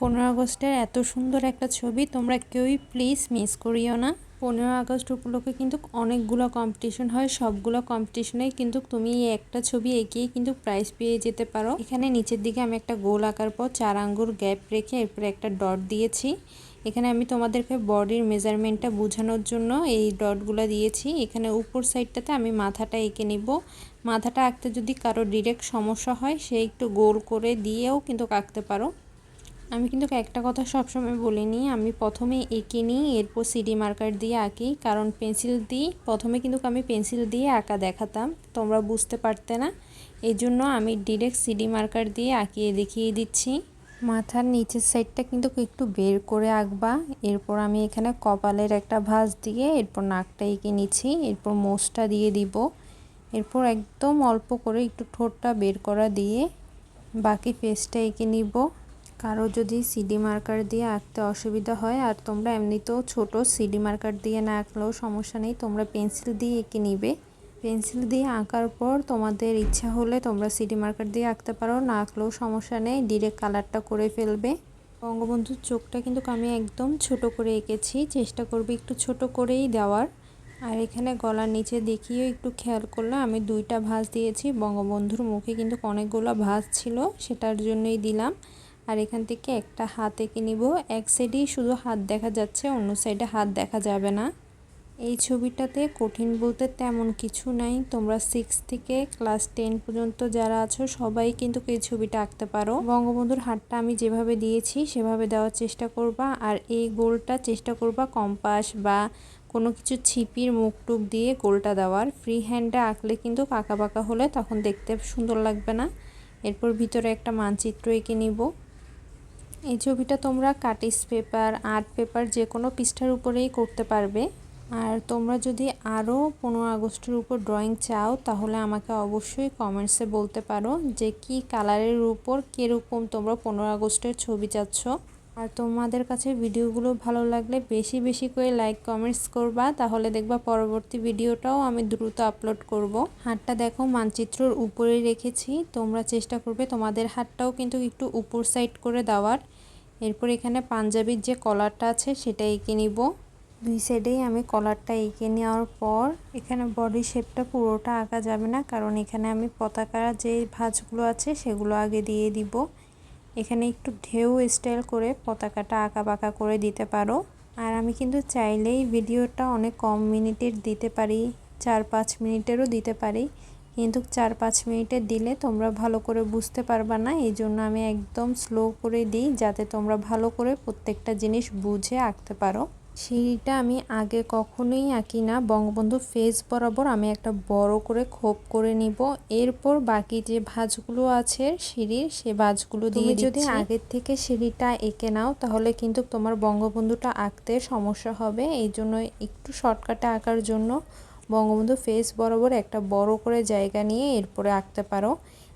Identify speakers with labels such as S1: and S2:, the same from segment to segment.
S1: পনেরো আগস্টের এত সুন্দর একটা ছবি, তোমরা কেউই প্লিজ মিস করিও না। পনেরো আগস্ট উপলক্ষে কিন্তু অনেকগুলো কম্পিটিশন হয়, সবগুলো কম্পিটিশনেই কিন্তু তুমি এই একটা ছবি এঁকেই কিন্তু প্রাইজ পেয়ে যেতে পারো। এখানে নিচের দিকে আমি একটা গোল আঁকার পর চার আঙ্গুর গ্যাপ রেখে এরপরে একটা ডট দিয়েছি। এখানে আমি তোমাদেরকে বডির মেজারমেন্টটা বোঝানোর জন্য এই ডটগুলো দিয়েছি। এখানে উপর সাইডটাতে আমি মাথাটা এঁকে নিব। মাথাটা আঁকতে যদি কারও ডিরেক্ট সমস্যা হয়, সে একটু গোল করে দিয়েও কিন্তু আঁকতে পারো। আমি কিন্তু একটা কথা সবসময় বলিনি, আমি প্রথমে এঁকে নিই, এরপর সিডি মার্কার দিয়ে আঁকি, কারণ পেন্সিল দিই, প্রথমে কিন্তু আমি পেন্সিল দিয়ে আঁকা দেখাতাম, তোমরা বুঝতে পারতে না। এই জন্য আমি ডিরেক্ট সিডি মার্কার দিয়ে আঁকিয়ে দেখিয়ে দিচ্ছি। মাথার নিচের সাইডটা কিন্তু একটু বের করে আঁকবা, এরপর আমি এখানে কপালের একটা ভাঁজ দিয়ে এরপর নাকটা এঁকে নিচ্ছি, এরপর মোষটা দিয়ে দিব। এরপর একদম অল্প করে একটু ঠোঁটটা বের করা দিয়ে বাকি ফেসটা এঁকে নিব। কারও যদি সিডি মার্কার দিয়ে আঁকতে অসুবিধা হয়, আর তোমরা এমনিতেও ছোট সিডি মার্কার দিয়ে না আঁকলেও সমস্যা নেই, তোমরা পেন্সিল দিয়ে এঁকে নিবে। পেন্সিল দিয়ে আঁকার পর তোমাদের ইচ্ছা হলে তোমরা সিডি মার্কার দিয়ে আঁকতে পারো, না আঁকলেও সমস্যা নেই ডিরেক্ট কালারটা করে ফেলবে। বঙ্গবন্ধুর চোখটা কিন্তু আমি একদম ছোট করে এঁকেছি, চেষ্টা করবে একটু ছোট করেই দেওয়ার। আর এখানে গলার নিচে দেখিয়েও একটু খেয়াল করলে আমি দুইটা ভাঁজ দিয়েছি, বঙ্গবন্ধুর মুখে কিন্তু অনেকগুলো ভাঁজ ছিল, সেটার জন্যই দিলাম। আর এখান থেকে একটা হাত এঁকে নিব। এক সাইডেই শুধু হাত দেখা যাচ্ছে, অন্য সাইডে হাত দেখা যাবে না। এই ছবিটাতে কঠিন বলতে তেমন কিছু নাই। তোমরা সিক্স থেকে ক্লাস টেন পর্যন্ত যারা আছো, সবাই কিন্তু এই ছবিটা আঁকতে পারো। বঙ্গবন্ধুর হাতটা আমি যেভাবে দিয়েছি, সেভাবে দেওয়ার চেষ্টা করবা। আর এই গোলটা চেষ্টা করবা কম্পাস বা কোনো কিছু ছিপির মুখ টুক দিয়ে গোলটা দেওয়ার। ফ্রি হ্যান্ডে আঁকলে কিন্তু কাকা বাঁকা হলে তখন দেখতে সুন্দর লাগবে না। এরপর ভিতরে একটা মানচিত্র এঁকে নিব। এই ছবিটা তোমরা কাটিস পেপার, আর্ট পেপার যে কোনো পৃষ্ঠার উপরেই করতে পারবে। আর তোমরা যদি আরও পনেরো আগস্টের উপর ড্রয়িং চাও, তাহলে আমাকে অবশ্যই কমেন্টসে বলতে পারো যে কি কালারের উপর কীরকম তোমরা পনেরো আগস্টের ছবি চাচ্ছ। আর তোমাদের কাছে ভিডিওগুলো ভালো লাগলে বেশি বেশি করে লাইক কমেন্টস করবা। তাহলে দেখবা পরবর্তী ভিডিওটাও আমি দ্রুত আপলোড করব। হাটটা দেখো মানচিত্রর উপরে রেখেছি। তোমরা চেষ্টা করবে তোমাদের হাটটাও কিন্তু একটু উপর সাইড করে দেওয়ার। এরপর এখানে পাঞ্জাবির যে কলারটা আছে সেটা এঁকে নিব। দুই সাইডেই আমি কলারটা এঁকে নেওয়ার পর এখানে বডি শেপটা পুরোটা আঁকা যাবে না। কারণ এখানে আমি পতাকার যে ভাঁজগুলো আছে সেগুলো আগে দিয়ে দিব। এখানে একটু ঢেউ স্টাইল করে পতাকাটা আঁকা বাঁকা করে দিতে পারো। আর আমি কিন্তু চাইলেই ভিডিওটা অনেক কম মিনিটের দিতে পারি, চার পাঁচ মিনিটেরও দিতে পারি। কিন্তু চার পাঁচ মিনিটে দিলে তোমরা ভালো করে বুঝতে পারবা না, এই জন্য আমি একদম স্লো করে দিই যাতে তোমরা ভালো করে প্রত্যেকটা জিনিস বুঝে আঁকতে পারো। সিঁড়িটা আমি আগে কখনোই আঁকি না। বঙ্গবন্ধু ফেস বরাবর আমি একটা বড় করে খোপ করে নিব। এরপর বাকি যে ভাঁজগুলো আছে সিঁড়ির সে ভাঁজগুলো দিয়ে যদি আগের থেকে সিঁড়িটা এঁকে নাও তাহলে কিন্তু তোমার বঙ্গবন্ধুটা আঁকতে সমস্যা হবে। এই জন্য একটু শর্টকাটে আঁকার জন্য বঙ্গবন্ধু ফেস বরাবর একটা বড় করে জায়গা নিয়ে এরপরে আঁকতে পারো।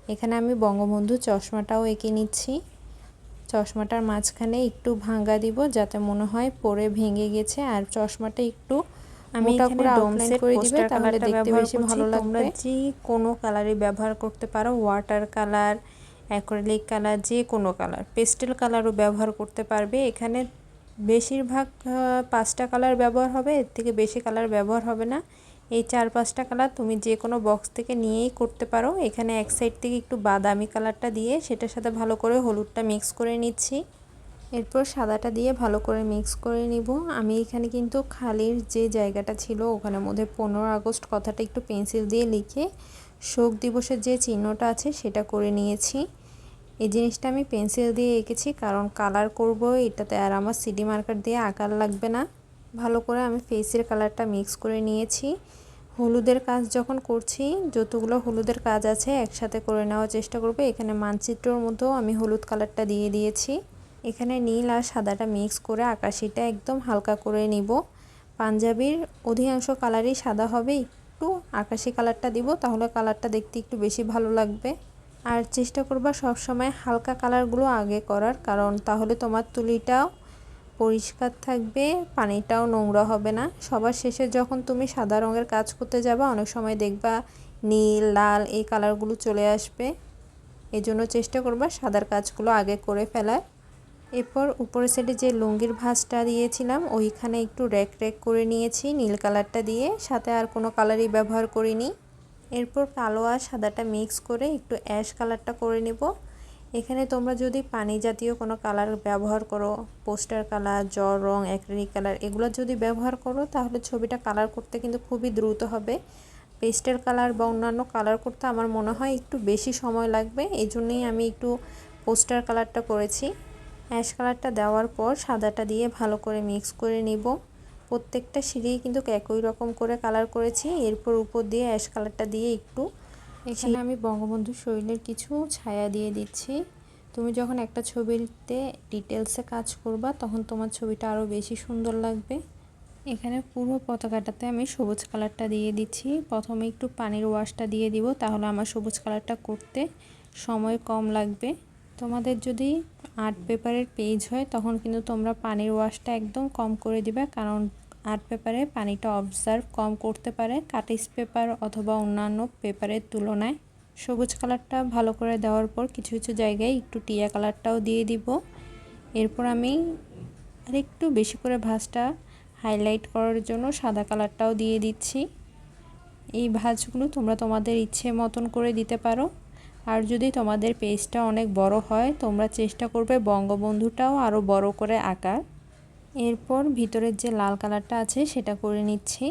S1: এখানে আমি বঙ্গবন্ধু চশমাটাও এঁকে নিচ্ছি। চশমাটার মাঝখানে একটু ভাঙ্গা দিব যাতে মনে হয় পরে ভেঙে গেছে। আর চশমাটা একটু আমি এখানে ডোম সেট করে দিবে তাহলে দেখতে বেশি ভালো লাগবে। যে কোনো কালারই ব্যবহার করতে পারো ওয়াটার কালার অ্যাক্রিলিক কালার যে কোনো কালার পেস্টেল কালারও ব্যবহার করতে পারবে। এখানে বেশিরভাগ পাঁচটা কালার ব্যবহার হবে এর থেকে বেশি কালার ব্যবহার হবে না। এই চার পাঁচটা কালার তুমি যে কোনো বক্স থেকে নিয়েই করতে পারো। এখানে এক সাইড থেকে একটু বাদামি কালারটা দিয়ে সেটার সাথে ভালো করে হলুদটা মিক্স করে নিচ্ছি। এরপর সাদাটা দিয়ে ভালো করে মিক্স করে নিব। আমি এখানে কিন্তু খালির যে জায়গাটা ছিল ওখানের মধ্যে পনেরো আগস্ট কথাটা একটু পেন্সিল দিয়ে লিখে শোক দিবসের যে চিহ্নটা আছে সেটা করে নিয়েছি। এই জিনিসটা আমি পেন্সিল দিয়ে এঁকেছি কারণ কালার করব এটাতে আর আমার সিডি মার্কার দিয়ে আকার লাগবে না। ভালো করে আমি ফেসের কালারটা মিক্স করে নিয়েছি। হলুদের কাজ যখন করছি, যতগুলো হলুদের কাজ আছে একসাথে করে নেওয়ার চেষ্টা করব। এখানে মানচিত্রর মধ্যেও আমি হলুদ কালারটা দিয়ে দিয়েছি। এখানে নীল আর সাদাটা মিক্স করে আকাশিটা একদম হালকা করে নিব। পাঞ্জাবির অধিকাংশ কালারই সাদা হবে। একটু আকাশি কালারটা দিব, তাহলে কালারটা দেখতে একটু বেশি ভালো লাগবে। আর চেষ্টা করবা সবসময় হালকা কালারগুলো আগে করার, কারণ তাহলে তোমার তুলিটাও পরিষ্কার থাকবে, পানিটাও নোংরা হবে না। সবার শেষে যখন তুমি সাদা রঙের কাজ করতে যাবে, অনেক সময় দেখবা নীল, লাল এই কালারগুলো চলে আসবে। এই জন্য চেষ্টা করবা সাদার কাজগুলো আগে করে ফেলার। এরপর উপরের সাইডে যে লুঙ্গির ভাঁজটা দিয়েছিলাম, ওইখানে একটু র্যাক র্যাক করে নিয়েছি, নীল কালারটা দিয়ে। সাথে আর কোনো কালারই ব্যবহার করিনি। এরপর কালো আর সাদাটা মিক্স করে একটু অ্যাশ কালারটা করে নেব। এখানে তোমরা যদি পানি জাতীয় কোনো কালার ব্যবহার করো, পোস্টার কালার জ্বর রং, অ্যাক্রিলিক কালার, এগুলো যদি ব্যবহার করো, তাহলে ছবিটা কালার করতে কিন্তু খুবই দ্রুত হবে। পেস্টেল কালার বা অন্যান্য কালার করতে আমার মনে হয় একটু বেশি সময় লাগবে এই জন্যেই আমি একটু পোস্টার কালারটা করেছি। অ্যাশ কালারটা দেওয়ার পর সাদাটা দিয়ে ভালো করে মিক্স করে নিব। প্রত্যেকটা সিঁড়ি কিন্তু একই রকম করে কালার করেছি। এরপর উপর দিয়ে অ্যাশ কালারটা দিয়ে একটু এখানে আমি বঙ্গবন্ধু শৈলের কিছু ছায়া দিয়ে দিচ্ছি। তুমি যখন একটা ছবিতে ডিটেলসে কাজ করবা তখন তোমার ছবিটা আরও বেশি সুন্দর লাগবে। এখানে পুরো পতাকাটাতে আমি সবুজ কালারটা দিয়ে দিচ্ছি। প্রথমে একটু পানির ওয়াশটা দিয়ে দিব তাহলে আমার সবুজ কালারটা করতে সময় কম লাগবে। তোমাদের যদি আর্ট পেপারের পেজ হয় তখন কিন্তু তোমরা পানির ওয়াশটা একদম কম করে দিবে কারণ আর্ট পেপারে পানিটা অবজার্ভ কম করতে পারে, কাটিস পেপার অথবা অন্যান্য পেপারের তুলনায়। সবুজ কালারটা ভালো করে দেওয়ার পর কিছু কিছু জায়গায় একটু টিয়া কালারটাও দিয়ে দিব। এরপর আমি আর একটু বেশি করে ভাঁজটা হাইলাইট করার জন্য সাদা কালারটাও দিয়ে দিচ্ছি। এই ভাঁজগুলো তোমরা তোমাদের ইচ্ছে মতন করে দিতে পারো। আর যদি তোমাদের পেজটা অনেক বড় হয়, তোমরা চেষ্টা করবে বঙ্গবন্ধুটাও আরও বড় করে আঁকার। এরপর ভিতরের যে লাল কালারটা আছে সেটা করে নিচ্ছি।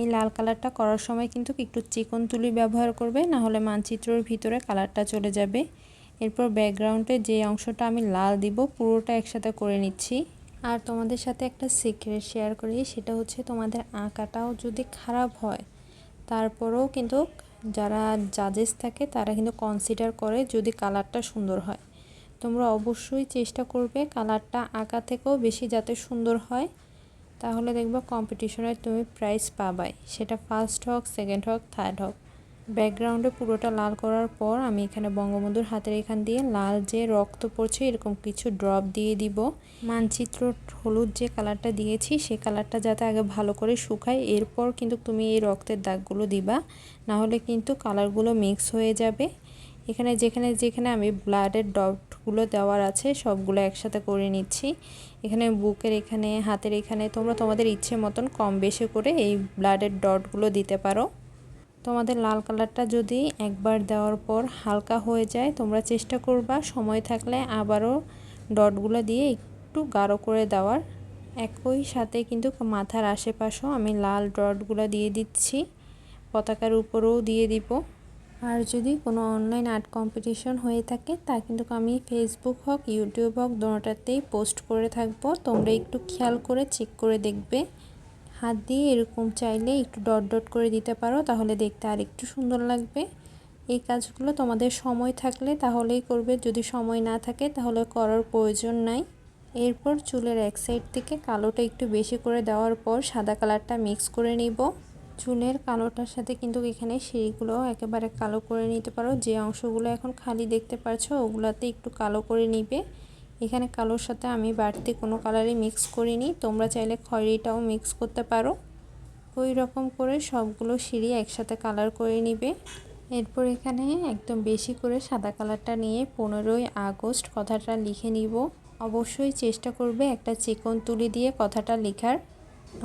S1: এই লাল কালারটা করার সময় কিন্তু একটু চিকন তুলি ব্যবহার করবে না হলে মানচিত্রের ভিতরে কালারটা চলে যাবে। এরপর ব্যাকগ্রাউন্ডে যে অংশটা আমি লাল দিব, পুরোটা একসাথে করে নিচ্ছি। আর তোমাদের সাথে একটা সিক্রেট শেয়ার করি, সেটা হচ্ছে তোমাদের আঁকাটাও যদি খারাপ হয়, তারপরেও কিন্তু যারা জাজেস থাকে, তারা কিন্তু কনসিডার করে যদি কালারটা সুন্দর হয়। তোমরা অবশ্যই চেষ্টা করবে কালারটা আঁকা থেকেও বেশি যাতে সুন্দর হয়। তাহলে দেখবা কম্পিটিশনে তুমি প্রাইজ পাবাই। সেটা ফার্স্ট হোক সেকেন্ড হোক থার্ড হোক। ব্যাকগ্রাউন্ডে পুরোটা লাল করার পর আমি এখানে বঙ্গবন্ধুর হাতের এখান দিয়ে লাল যে রক্ত পড়ছে, এরকম কিছু ড্রপ দিয়ে দিব। মানচিত্র হলুদ যে কালারটা দিয়েছি, সে কালারটা যাতে আগে ভালো করে শুকায়। এরপর কিন্তু তুমি এই রক্তের দাগগুলো দিবা। না হলে কিন্তু কালারগুলো মিক্স হয়ে যাবে। এখানে যেখানে যেখানে আমি ব্লাডের ডটগুলো দেওয়ার আছে, সবগুলো একসাথে করে নিচ্ছি। এখানে বুকের এখানে, হাতের এখানে, তোমরা তোমাদের ইচ্ছে মতন কম বেশি করে এই ব্লাডের ডটগুলো দিতে পারো। তোমাদের লাল কালারটা যদি একবার দেওয়ার পর হালকা হয়ে যায়, তোমরা চেষ্টা করবা, সময় থাকলে আবারও ডটগুলো দিয়ে একটু গাঢ় করে দেওয়ার। একই সাথে কিন্তু মাথার আশেপাশেও আমি লাল ডটগুলো দিয়ে দিচ্ছি, পতাকার উপরেও দিয়ে দিব। আর যদি কোনো অনলাইন আর্ট কম্পিটিশন হয়ে থাকে, তা কিন্তু আমি ফেসবুক হোক ইউটিউব হোক দোনোটাতেই পোস্ট করে থাকব। তোমরা একটু খেয়াল করে চেক করে দেখবে। হাত দিয়ে এরকম চাইলে একটু ডট ডট করে দিতে পারো, তাহলে দেখতে আর একটু সুন্দর লাগবে। এই কাজগুলো তোমাদের সময় থাকলে তাহলেই করবে, যদি সময় না থাকে তাহলে করার প্রয়োজন নাই। এরপর চুলের এক সাইড থেকে কালোটা একটু বেশি করে দেওয়ার পর সাদা কালারটা মিক্স করে নিব। চুলের কালোটার সাথে কিন্তু এখানে সিঁড়িগুলো একেবারে কালো করে নিতে পারো। যে অংশগুলো এখন খালি দেখতে পারছ, ওগুলাতে একটু কালো করে নিবে। এখানে কালোর সাথে আমি বাড়তি কোনো কালারই মিক্স করিনি। তোমরা চাইলে খয়েরিটাও মিক্স করতে পারো। ওই রকম করে সবগুলো সিঁড়ি একসাথে কালার করে নিবে। এরপর এখানে একদম বেশি করে সাদা কালারটা নিয়ে পনেরোই আগস্ট কথাটা লিখে নিব। অবশ্যই চেষ্টা করবে একটা চিকন তুলি দিয়ে কথাটা লেখার।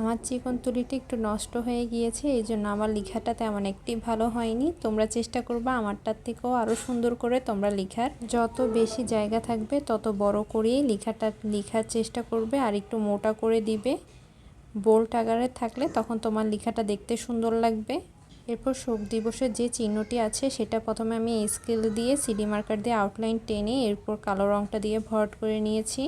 S1: আমার চিকন তুলিটা একটু নষ্ট হয়ে গিয়েছে, এই জন্য আমার লেখাটা তেমন একটি ভালো হয়নি। তোমরা চেষ্টা করবা আমারটার থেকেও আরও সুন্দর করে তোমরা লেখার। যত বেশি জায়গা থাকবে, তত বড় করেই লেখাটা, লেখার চেষ্টা করবে আর একটু মোটা করে দিবে। বোল্ট আকারে থাকলে তখন তোমার লেখাটা দেখতে সুন্দর লাগবে। এরপর শোক দিবসের যে চিহ্নটি আছে, সেটা প্রথমে আমি স্কেল দিয়ে সিডি মার্কার দিয়ে আউটলাইন টেনে এরপর কালো রঙটা দিয়ে ভরাট করে নিয়েছি।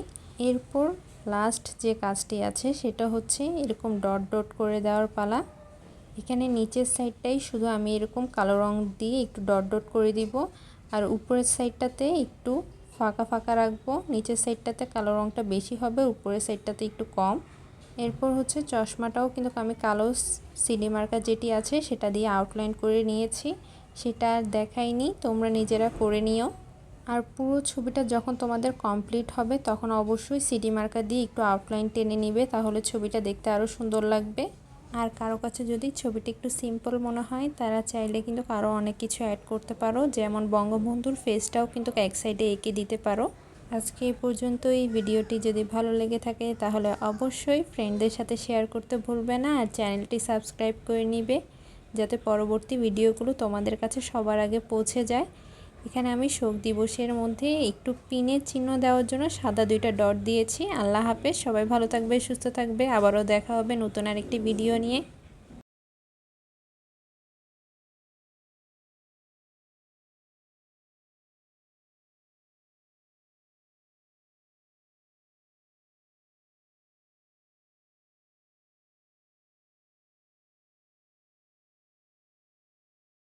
S1: এরপর লাস্ট যে কাজটি আছে সেটা হচ্ছে এরকম ডট ডট করে দেওয়ার পালা। এখানে নিচের সাইডটাই শুধু আমি এরকম কালো রং দিয়ে একটু ডট ডট করে দিব। আর উপরের সাইডটাতে একটু ফাঁকা ফাঁকা রাখব। নিচের সাইডটাতে কালো রংটা বেশি হবে, উপরের সাইডটাতে একটু কম। এরপর হচ্ছে চশমাটাও কিন্তু আমি কালো সিডি মার্কার যেটি আছে সেটা দিয়ে আউটলাইন করে নিয়েছি। সেটা দেখাইনি, তোমরা নিজেরা করে নিও। আর পুরো ছবিটা যখন তোমাদের কমপ্লিট হবে, তখন অবশ্যই সিডি মার্কার দিয়ে একটু আউটলাইন টেনে নিবে, তাহলে ছবিটা দেখতে আরও সুন্দর লাগবে। আর কারও কাছে যদি ছবিটা একটু সিম্পল মনে হয়, তারা চাইলে কিন্তু আরও অনেক কিছু অ্যাড করতে পারো। যেমন বঙ্গবন্ধুর ফেসটাও কিন্তু এক সাইডে এঁকে দিতে পারো। আজকে এই পর্যন্ত এই ভিডিওটি যদি ভালো লেগে থাকে, তাহলে অবশ্যই ফ্রেন্ডদের সাথে শেয়ার করতে ভুলবে না, আর চ্যানেলটি সাবস্ক্রাইব করে নিবে, যাতে পরবর্তী ভিডিওগুলো তোমাদের কাছে সবার আগে পৌঁছে যায়। এখানে আমি শোক দিবসের মধ্যে একটু পিনের চিহ্ন দেওয়ার জন্য সাদা দুইটা ডট দিয়েছি। আল্লাহ হাফেজ, সবাই ভালো থাকবে, সুস্থ থাকবে। আবারও দেখা হবে নতুন আর একটি ভিডিও নিয়ে।